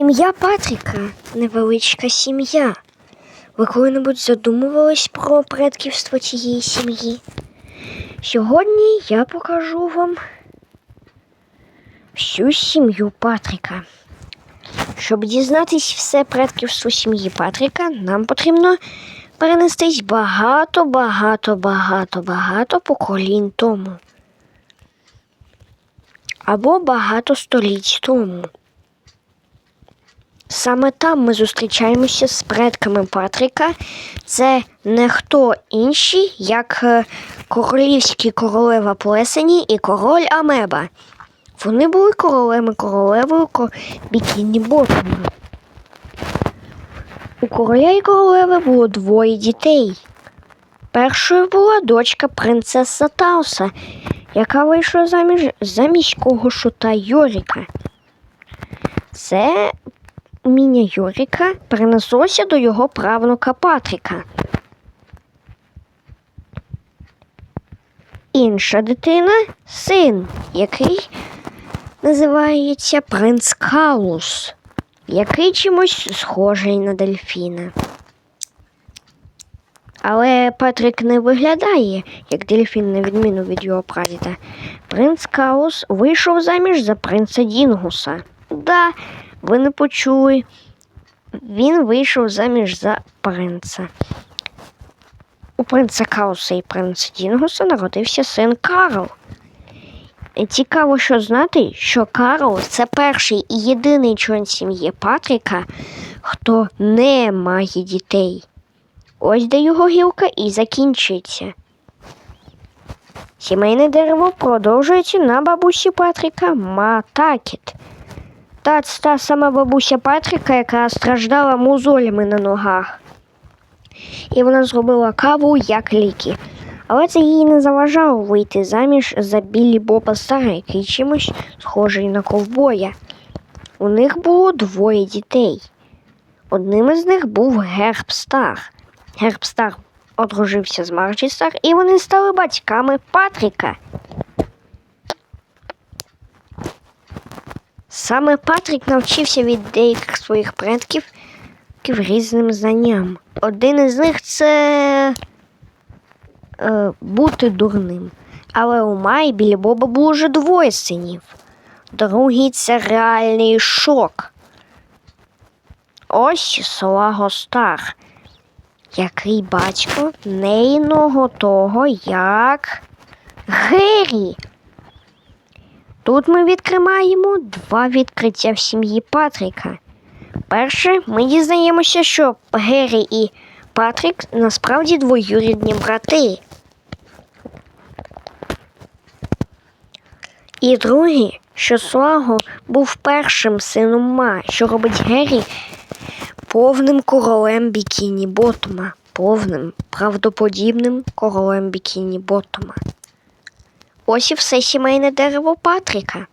Сім'я Патріка невеличка сім'я. Ви коли-небудь задумувались про предківство цієї сім'ї? Сьогодні я покажу вам всю сім'ю Патріка. Щоб дізнатись все предківство сім'ї Патріка, нам потрібно перенестись багато, багато, багато, багато поколінь тому. Або багато століть тому. Саме там ми зустрічаємося з предками Патріка. Це не хто інші, як е, королівські королева плесені і король Амеба. Вони були королем і королевою Бікіні Ботома. У короля і королеви було двоє дітей. Першою була дочка принцеса Тауса, яка вийшла заміж за міського шута Йоріка. Це іміння Юріка перенеслося до його правнука Патріка. Інша дитина син, який називається принц Калус, який чимось схожий на дельфіна. Але Патрік не виглядає як дельфін, на відміну від його прадіда. Принц Каус вийшов заміж за принца Дінгуса. Да, ви не почули. Він вийшов заміж за принца. У принца Кауса і принца Дінгуса народився син Карл. Цікаво, що знати, що Карл це перший і єдиний член сім'ї Патріка, хто не має дітей. Ось де його гілка і закінчиться. Сімейне дерево продовжується на бабусі Патріка Матакіт. Та це та сама бабуся Патріка, яка страждала мозолями на ногах. І вона зробила каву як ліки. Але це їй не заважало вийти заміж за Біллі Боба Стара, який чимось схожий на ковбоя. У них було двоє дітей. Одним із них був Герб Стар. Герб Стар одружився з Марджі Стар, і вони стали батьками Патріка. Саме Патрік навчився від деяких своїх предків різним знанням. Один із них це е, бути дурним. Але у Май біля Боба було вже двоє синів. Другий це реальний шок. Ось Солаго Стар, який батько нейного того, як Гері. Тут ми відкриваємо два відкриття в сім'ї Патріка. Перше, ми дізнаємося, що Гері і Патрік насправді двоюрідні брати. І друге, що Слаго був першим сином Ма, що робить Гері повним королем Бікіні Ботома, повним правдоподібним королем Бікіні Ботома. Ось і все сімейне дерево Патріка.